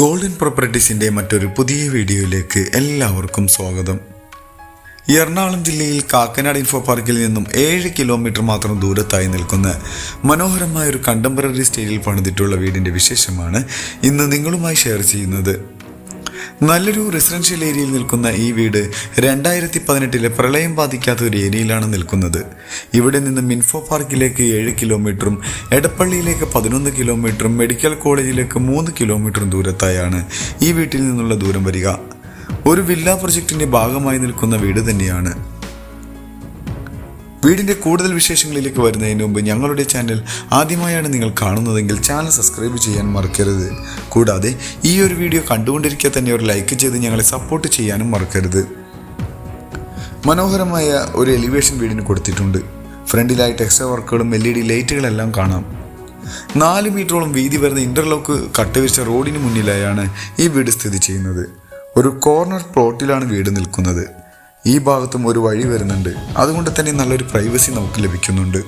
Golden പ്രോപ്പർട്ടീസിന്റെ മറ്റൊരു പുതിയ വീഡിയോയിലേക്ക് എല്ലാവർക്കും സ്വാഗതം. എറണാകുളം ജില്ലയിൽ കാക്കനാട് ഇൻഫോ പാർക്കിൽ നിന്നും ഏഴ് കിലോമീറ്റർ മാത്രം ദൂരത്തായി നിൽക്കുന്ന മനോഹരമായ ഒരു കണ്ടംപററി സ്റ്റൈലിൽ പണിതിട്ടുള്ള വീടിന്റെ വിശേഷമാണ് ഇന്ന് നിങ്ങളുമായി ഷെയർ ചെയ്യുന്നത്. നല്ലൊരു റെസിഡൻഷ്യൽ ഏരിയയിൽ നിൽക്കുന്ന ഈ വീട് രണ്ടായിരത്തി പതിനെട്ടിലെ പ്രളയം ബാധിക്കാത്ത ഒരു ഏരിയയിലാണ് നിൽക്കുന്നത്. ഇവിടെ നിന്ന് മിൻഫോ പാർക്കിലേക്ക് ഏഴ് കിലോമീറ്ററും എടപ്പള്ളിയിലേക്ക് പതിനൊന്ന് കിലോമീറ്ററും മെഡിക്കൽ കോളേജിലേക്ക് മൂന്ന് കിലോമീറ്ററും ദൂരത്തായാണ് ഈ വീട്ടിൽ നിന്നുള്ള ദൂരം വരിക. ഒരു വില്ല പ്രൊജക്ടിന്റെ ഭാഗമായി നിൽക്കുന്ന വീട് തന്നെയാണ്. വീടിന്റെ കൂടുതൽ വിശേഷങ്ങളിലേക്ക് വരുന്നതിന് മുമ്പ് ഞങ്ങളുടെ ചാനൽ ആദ്യമായാണ് നിങ്ങൾ കാണുന്നതെങ്കിൽ ചാനൽ സബ്സ്ക്രൈബ് ചെയ്യാൻ മറക്കരുത്. കൂടാതെ ഈ ഒരു വീഡിയോ കണ്ടുകൊണ്ടിരിക്കുക തന്നെ ഒരു ലൈക്ക് ചെയ്ത് ഞങ്ങളെ സപ്പോർട്ട് ചെയ്യാനും മറക്കരുത്. മനോഹരമായ ഒരു എലിവേഷൻ വീടിന് കൊടുത്തിട്ടുണ്ട്. ഫ്രണ്ടിലായിട്ട് എക്സ്ട്രാ വർക്കുകളും എൽ ഇ ഡി ലൈറ്റുകളെല്ലാം കാണാം. നാല് മീറ്ററോളം വീതി വരുന്ന ഇന്റർലോക്ക് കട്ടുവെച്ച റോഡിന് മുന്നിലായാണ് ഈ വീട് സ്ഥിതി ചെയ്യുന്നത്. ഒരു കോർണർ പ്ലോട്ടിലാണ് വീട് നിൽക്കുന്നത്. ഈ ഭാഗത്തും ഒരു വഴി വരുന്നുണ്ട്. അതുകൊണ്ട് തന്നെ നല്ലൊരു പ്രൈവസി നമുക്ക് ലഭിക്കുന്നുണ്ട്.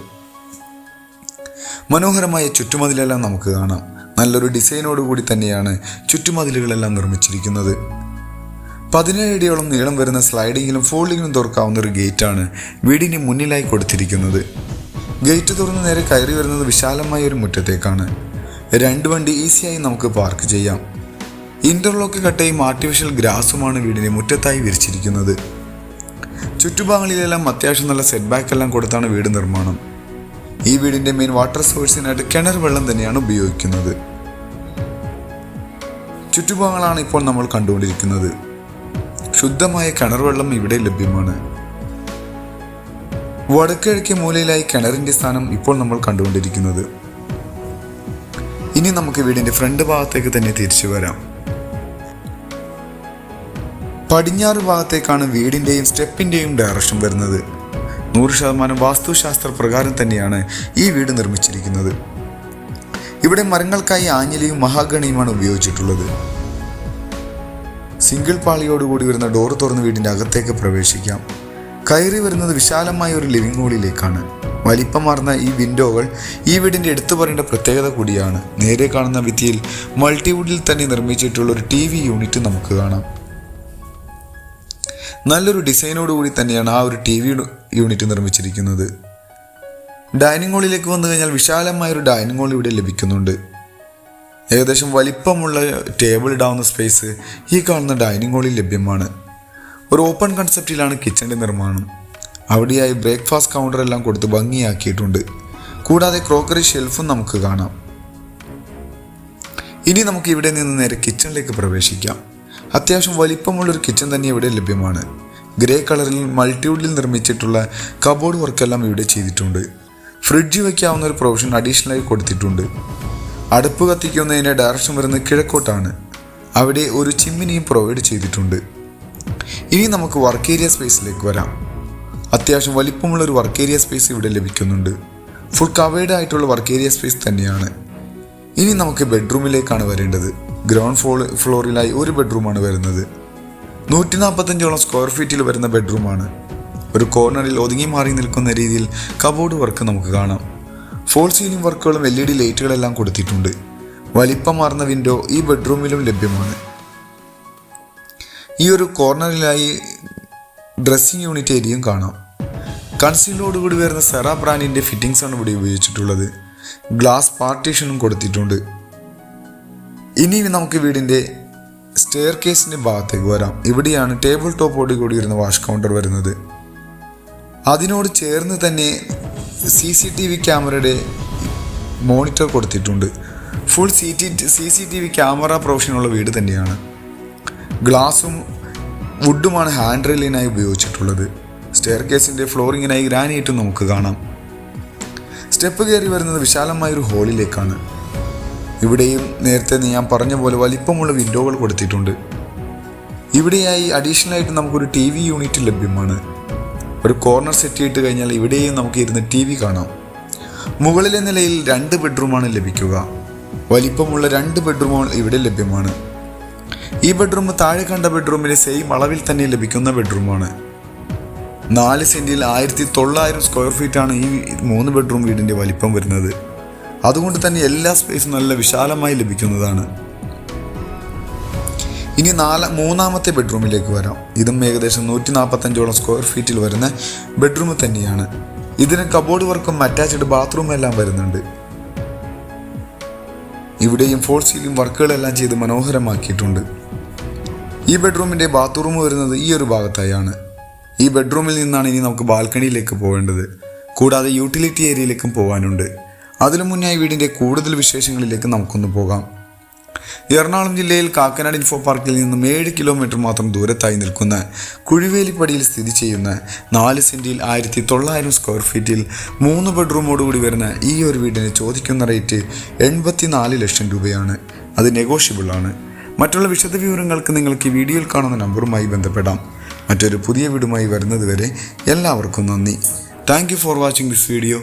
മനോഹരമായ ചുറ്റുമതിലെല്ലാം നമുക്ക് കാണാം. നല്ലൊരു ഡിസൈനോട് കൂടി തന്നെയാണ് ചുറ്റുമതിലുകളെല്ലാം നിർമ്മിച്ചിരിക്കുന്നത്. പതിനേഴ് അടിയോളം നീളം വരുന്ന സ്ലൈഡിങ്ങിലും ഫോൾഡിങ്ങിലും തുറക്കാവുന്ന ഒരു ഗേറ്റാണ് വീടിന് മുന്നിലായി കൊടുത്തിരിക്കുന്നത്. ഗേറ്റ് തുറന്ന് നേരെ കയറി വരുന്നത് വിശാലമായ ഒരു മുറ്റത്തേക്കാണ്. രണ്ട് വണ്ടി ഈസിയായി നമുക്ക് പാർക്ക് ചെയ്യാം. ഇന്റർലോക്ക് കട്ടയും ആർട്ടിഫിഷ്യൽ ഗ്രാസുമാണ് വീടിന് മുറ്റത്തായി വിരിച്ചിരിക്കുന്നത്. ചുറ്റുഭാഗങ്ങളിലെല്ലാം അത്യാവശ്യം നല്ല സെറ്റ് ബാക്ക് എല്ലാം കൊടുത്താണ് വീട് നിർമ്മാണം. ഈ വീടിന്റെ മെയിൻ വാട്ടർ സോഴ്സിനായിട്ട് കിണർ വെള്ളം തന്നെയാണ് ഉപയോഗിക്കുന്നത്. ചുറ്റുഭാഗങ്ങളാണ് ഇപ്പോൾ നമ്മൾ കണ്ടുകൊണ്ടിരിക്കുന്നത്. ശുദ്ധമായ കിണർ വെള്ളം ഇവിടെ ലഭ്യമാണ്. വടക്കിഴക്ക് മൂലയിലായി കിണറിന്റെ സ്ഥാനം ഇപ്പോൾ നമ്മൾ കണ്ടുകൊണ്ടിരിക്കുന്നത്. ഇനി നമുക്ക് വീടിന്റെ ഫ്രണ്ട് ഭാഗത്തേക്ക് തന്നെ തിരിച്ചു വരാം. പടിഞ്ഞാറ് ഭാഗത്തേക്കാണ് വീടിന്റെയും സ്റ്റെപ്പിന്റെയും ഡയറക്ഷൻ വരുന്നത്. നൂറ് ശതമാനം വാസ്തുശാസ്ത്ര പ്രകാരം തന്നെയാണ് ഈ വീട് നിർമ്മിച്ചിരിക്കുന്നത്. ഇവിടെ മരങ്ങൾക്കായി ആഞ്ഞിലയും മഹാഗണിയുമാണ് ഉപയോഗിച്ചിട്ടുള്ളത്. സിംഗിൾ പാളിയോടുകൂടി വരുന്ന ഡോർ തുറന്ന് വീടിന്റെ അകത്തേക്ക് പ്രവേശിക്കാം. കയറി വരുന്നത് വിശാലമായ ഒരു ലിവിംഗ് ഹോളിലേക്കാണ് വലിപ്പമാർന്ന ഈ വിൻഡോകൾ ഈ വീടിന്റെ എടുത്തു പറയേണ്ട പ്രത്യേകത കൂടിയാണ്. നേരെ കാണുന്ന ഭിത്തിയിൽ മൾട്ടിവുഡിൽ തന്നെ നിർമ്മിച്ചിട്ടുള്ള ഒരു ടി വി യൂണിറ്റ് നമുക്ക് കാണാം. നല്ലൊരു ഡിസൈനോട് കൂടി തന്നെയാണ് ആ ഒരു ടി വി യൂണിറ്റ് നിർമ്മിച്ചിരിക്കുന്നത്. ഡൈനിങ് ഹാളിലേക്ക് വന്നു കഴിഞ്ഞാൽ വിശാലമായ ഒരു ഡൈനിങ് ഹാൾ ഇവിടെ ലഭിക്കുന്നുണ്ട്. ഏകദേശം വലിപ്പമുള്ള ടേബിൾ ഇടാവുന്ന സ്പേസ് ഈ കാണുന്ന ഡൈനിങ് ഹാളിൽ ലഭ്യമാണ്. ഒരു ഓപ്പൺ കൺസെപ്റ്റിലാണ് കിച്ചന്റെ നിർമ്മാണം. അവിടെയായി ബ്രേക്ക്ഫാസ്റ്റ് കൗണ്ടർ എല്ലാം കൊടുത്ത് ഭംഗിയാക്കിയിട്ടുണ്ട്. കൂടാതെ ക്രോക്കറി ഷെൽഫും നമുക്ക് കാണാം. ഇനി നമുക്ക് ഇവിടെ നിന്ന് നേരെ കിച്ചണിലേക്ക് പ്രവേശിക്കാം. അത്യാവശ്യം വലിപ്പമുള്ളൊരു കിച്ചൺ തന്നെ ഇവിടെ ലഭ്യമാണ്. ഗ്രേ കളറിൽ മൾട്ടിവുഡിൽ നിർമ്മിച്ചിട്ടുള്ള കബോർഡ് വർക്കെല്ലാം ഇവിടെ ചെയ്തിട്ടുണ്ട്. ഫ്രിഡ്ജ് വയ്ക്കാവുന്ന ഒരു പ്രൊവിഷൻ അഡീഷണലായി കൊടുത്തിട്ടുണ്ട്. അടുപ്പ് കത്തിക്കുന്നതിന്റെ ഡയറക്ഷൻ വരുന്നത് കിഴക്കോട്ടാണ്. അവിടെ ഒരു ചിമ്മിനിയും പ്രൊവൈഡ് ചെയ്തിട്ടുണ്ട്. ഇനി നമുക്ക് വർക്ക് ഏരിയ സ്പേസിലേക്ക് വരാം. അത്യാവശ്യം വലിപ്പമുള്ള ഒരു വർക്ക് ഏരിയ സ്പേസ് ഇവിടെ ലഭിക്കുന്നുണ്ട്. ഫുൾ കവേഡ് ആയിട്ടുള്ള വർക്ക് ഏരിയ സ്പേസ് തന്നെയാണ്. ഇനി നമുക്ക് ബെഡ്റൂമിലേക്കാണ് വരേണ്ടത്. ഗ്രൗണ്ട് ഫ്ലോ ഫ്ലോറിലായി ഒരു ബെഡ്റൂമാണ് വരുന്നത്. നൂറ്റി നാൽപ്പത്തഞ്ചോളം സ്ക്വയർ ഫീറ്റിൽ വരുന്ന ബെഡ്റൂമാണ്. ഒരു കോർണറിൽ ഒതുങ്ങി മാറി നിൽക്കുന്ന രീതിയിൽ കബോർഡ് വർക്ക് നമുക്ക് കാണാം. ഫോൾ സീലിംഗ് വർക്കുകളും എൽ ഇ ഡി ലൈറ്റുകളെല്ലാം കൊടുത്തിട്ടുണ്ട്. വലിപ്പമാർന്ന വിൻഡോ ഈ ബെഡ്റൂമിലും ലഭ്യമാണ്. ഈ ഒരു കോർണറിലായി ഡ്രസ്സിംഗ് യൂണിറ്റ് ഏരിയയും കാണാം. കൺസീലോടുകൂടി വരുന്ന സെറ ബ്രാൻഡിന്റെ ഫിറ്റിംഗ്സ് ആണ് ഇവിടെ ഉപയോഗിച്ചിട്ടുള്ളത്. ഗ്ലാസ് പാർട്ടീഷനും കൊടുത്തിട്ടുണ്ട്. ഇനി നമുക്ക് വീടിന്റെ സ്റ്റെയർ കേസിന്റെ ഭാഗത്തേക്ക് വരാം. ഇവിടെയാണ് ടേബിൾ ടോപ്പോട് കൂടി വരുന്ന വാഷ് കൗണ്ടർ വരുന്നത്. അതിനോട് ചേർന്ന് തന്നെ സി സി ടി വി ക്യാമറയുടെ മോണിറ്റർ കൊടുത്തിട്ടുണ്ട്. Full C T C C T V camera പ്രൊഫഷനുള്ള വീട് തന്നെയാണ്. ഗ്ലാസും വുഡുമാണ് ഹാൻഡ് റെയിലിനായി ഉപയോഗിച്ചിട്ടുള്ളത്. സ്റ്റെയർ കേസിന്റെ ഫ്ലോറിങ്ങിനായി ഗ്രാനൈറ്റും നമുക്ക് കാണാം. സ്റ്റെപ്പ് കയറി വരുന്നത് വിശാലമായ ഒരു ഹോളിലേക്കാണ് ഇവിടെയും നേരത്തെ ഞാൻ പറഞ്ഞ പോലെ വലിപ്പമുള്ള വിൻഡോകൾ കൊടുത്തിട്ടുണ്ട്. ഇവിടെയായി അഡീഷണൽ ആയിട്ട് നമുക്കൊരു ടി വി യൂണിറ്റ് ലഭ്യമാണ്. ഒരു കോർണർ സെറ്റ് ചെയ്തിട്ട് കഴിഞ്ഞാൽ ഇവിടെയും നമുക്ക് ഇരുന്ന് ടി വി കാണാം. മുകളിലെ നിലയിൽ രണ്ട് ബെഡ്റൂമാണ് ലഭിക്കുക. വലിപ്പമുള്ള രണ്ട് ബെഡ്റൂമുകൾ ഇവിടെ ലഭ്യമാണ്. ഈ ബെഡ്റൂം താഴെ കണ്ട ബെഡ്റൂമിലെ സെയിം അളവിൽ തന്നെ ലഭിക്കുന്ന ബെഡ്റൂമാണ് നാല് സെന്റിൽ ആയിരത്തി തൊള്ളായിരം സ്ക്വയർ ഫീറ്റാണ് ഈ മൂന്ന് ബെഡ്റൂം വീടിന്റെ വലിപ്പം വരുന്നത്. അതുകൊണ്ട് തന്നെ എല്ലാ സ്പേസും നല്ല വിശാലമായി ലഭിക്കുന്നതാണ്. ഇനി നാല മൂന്നാമത്തെ ബെഡ്റൂമിലേക്ക് വരാം. ഇതും ഏകദേശം നൂറ്റി നാൽപ്പത്തഞ്ചോളം സ്ക്വയർ ഫീറ്റിൽ വരുന്ന ബെഡ്റൂം തന്നെയാണ്. ഇതിന് കബോർഡ് വർക്കും അറ്റാച്ച്ഡ് ബാത്റൂം എല്ലാം വരുന്നുണ്ട്. ഇവിടെയും ഫോൾ സീലിംഗ് വർക്കുകളെല്ലാം ചെയ്ത് മനോഹരമാക്കിയിട്ടുണ്ട്. ഈ ബെഡ്റൂമിന്റെ ബാത്റൂം വരുന്നത് ഈ ഒരു ഭാഗത്തായാണ്. ഈ ബെഡ്റൂമിൽ നിന്നാണ് ഇനി നമുക്ക് ബാൽക്കണിയിലേക്ക് പോകേണ്ടത് കൂടാതെ യൂട്ടിലിറ്റി ഏരിയയിലേക്കും പോകാനുണ്ട് അതിനു മുന്നായി വീടിന്റെ കൂടുതൽ വിശേഷങ്ങളിലേക്ക് നമുക്കൊന്ന് പോകാം. എറണാകുളം ജില്ലയിൽ കാക്കനാട് ഇൻഫോ പാർക്കിൽ നിന്നും ഏഴ് കിലോമീറ്റർ മാത്രം ദൂരത്തായി നിൽക്കുന്ന കുഴിവേലിപ്പടിയിൽ സ്ഥിതി ചെയ്യുന്ന നാല് സെന്റിൽ ആയിരത്തി തൊള്ളായിരം സ്ക്വയർ ഫീറ്റിൽ മൂന്ന് ബെഡ്റൂമോടുകൂടി വരുന്ന ഈ ഒരു വീടിന് ചോദിക്കുന്ന റേറ്റ് എൺപത്തി നാല് ലക്ഷം രൂപയാണ്. അത് നെഗോഷ്യബിൾ ആണ്. മറ്റുള്ള വിശദവിവരങ്ങൾക്ക് നിങ്ങൾക്ക് ഈ വീഡിയോയിൽ കാണുന്ന നമ്പറുമായി ബന്ധപ്പെടാം. മറ്റൊരു പുതിയ വീടുമായി വരുന്നതുവരെ എല്ലാവർക്കും നന്ദി. Thank for watching this video